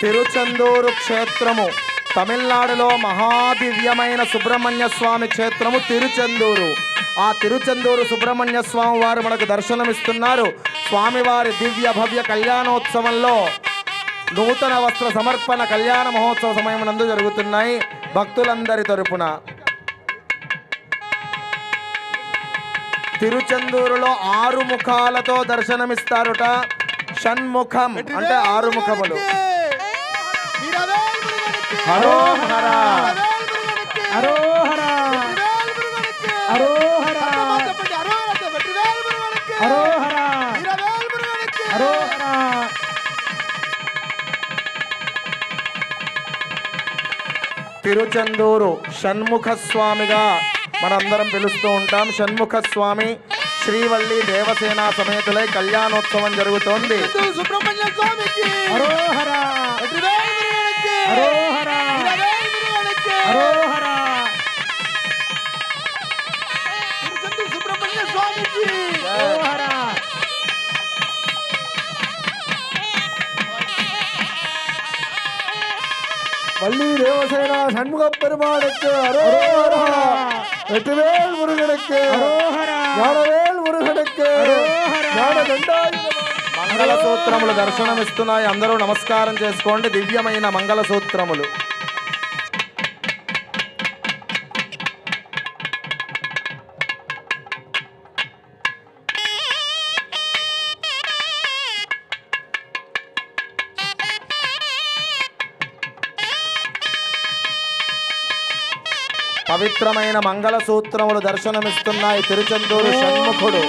తిరుచందూరు క్షేత్రము తమిళనాడులో మహాదివ్యమైన సుబ్రహ్మణ్య స్వామి క్షేత్రము తిరుచందూరు. ఆ తిరుచందూరు సుబ్రహ్మణ్య స్వామి వారు మనకు దర్శనమిస్తున్నారు. స్వామివారి దివ్య భవ్య కళ్యాణోత్సవంలో నూతన వస్త్ర సమర్పణ కళ్యాణ మహోత్సవ సమయం నందు జరుగుతున్నాయి. భక్తులందరి తరపున తిరుచందూరులో ఆరు ముఖాలతో దర్శనమిస్తారుట షణ్ముఖం అంటే ఆరు ముఖములు. తిరుచందూరు షణ్ముఖ స్వామిగా మనందరం పిలుస్తూ ఉంటాం. షణ్ముఖ స్వామి శ్రీవల్లి దేవసేన సమేతులై కళ్యాణోత్సవం జరుగుతోంది. సుబ్రహ్మణ్య స్వామికి வள்ளி தேவசேனா சண்முக பெருமானுக்கு அரோகரா வெற்றிவேல் முருகனுக்கு అరోహర ஞானவேல் முருகனுக்கு ஞான தண்டாயுதம் మంగళ సూత్రములు దర్శనమిస్తున్నాయి అందరూ నమస్కారం చేసుకోండి దివ్యమైన మంగళ పవిత్రమైన మంగళసూత్రములు దర్శనమిస్తున్నాయి తిరుచందూరు షణ్ముఖుడు.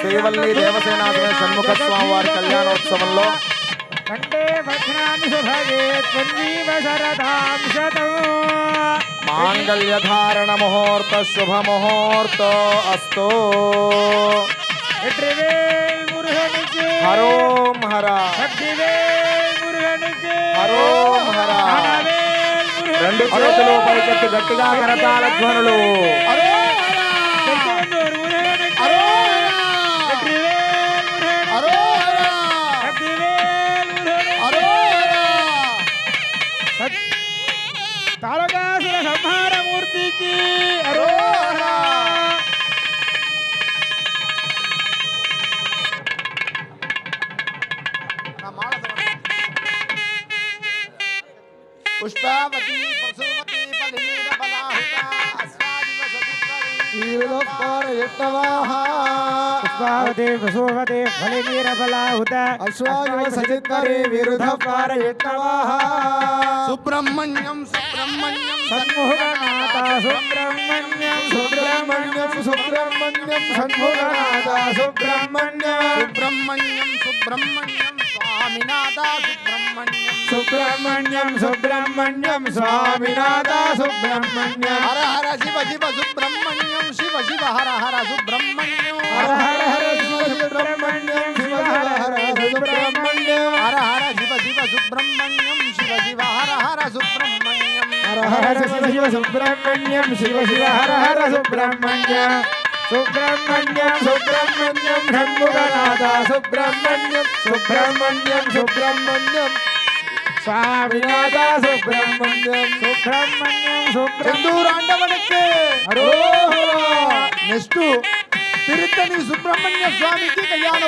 శ్రీవల్లి దేవసేనాథుని షణ్ముఖ స్వామి వారి కళ్యాణోత్సవంలో. మాంగళ్యధారణ ముహూర్త శుభ ముహూర్త అస్తో. హరోం హరా రెండు చేతులు పైకెత్తి గట్టిగా కరతాల ధ్వనులు. తారకాసుర సంహారమూర్తికి పుష్పావతి అస్వాదివ పుష్పావతి ప్రసూవతి ఫలినీర బలాహుత అశ్వాయువ సచిత్వరి విరుధ పారయత్నవాహ సుబ్రహ్మణ్యం సుబ్రహ్మణ్యం సన్ముఖనాథ సుబ్రహ్మణ్యం సుబ్రహ్మణ్యం సుబ్రహ్మణ్యం షణ్ముఖనాథ సుబ్రహ్మణ్యం సుబ్రహ్మణ్యం సుబ్రహ్మణ్యం స్వామినాథ సుబ్రహ్మణ్యం. సుబ్రహ్మణ్యం సుబ్రహ్మణ్యం స్వామినాథ సుబ్రహ్మణ్యం. హర హర శివ శివ సుబ్రహ్మణ్యం శివ శివ హర హర సుబ్రహ్మణ్యం. హర హర హర శివ సుబ్రహ్మణ్యం శివ హర హర సుబ్రహ్మణ్యం. హర హర శివ శివ సుబ్రహ్మణ్యం శివ శివ హర హర సుబ్రహ్మణ్యం. హర హర శివ శివ సుబ్రహ్మణ్యం శివ శివ హర హర సుబ్రహ్మణ్యం. సుబ్రహ్మణ్యం సుబ్రహ్మణ్యం షణ్ముఖనాథ సుబ్రహ్మణ్యం సుబ్రహ్మణ్యం సుబ్రహ్మణ్యం. స్వామినాథ సుబ్రహ్మణ్యం. సుబ్రహ్మణ్యం సుబ్రహ్మణ్యం. చందూరాండవనికి. హరోహర నెక్స్ట్ తిరుత్తని సుబ్రహ్మణ్య స్వామికి కళ్యాణ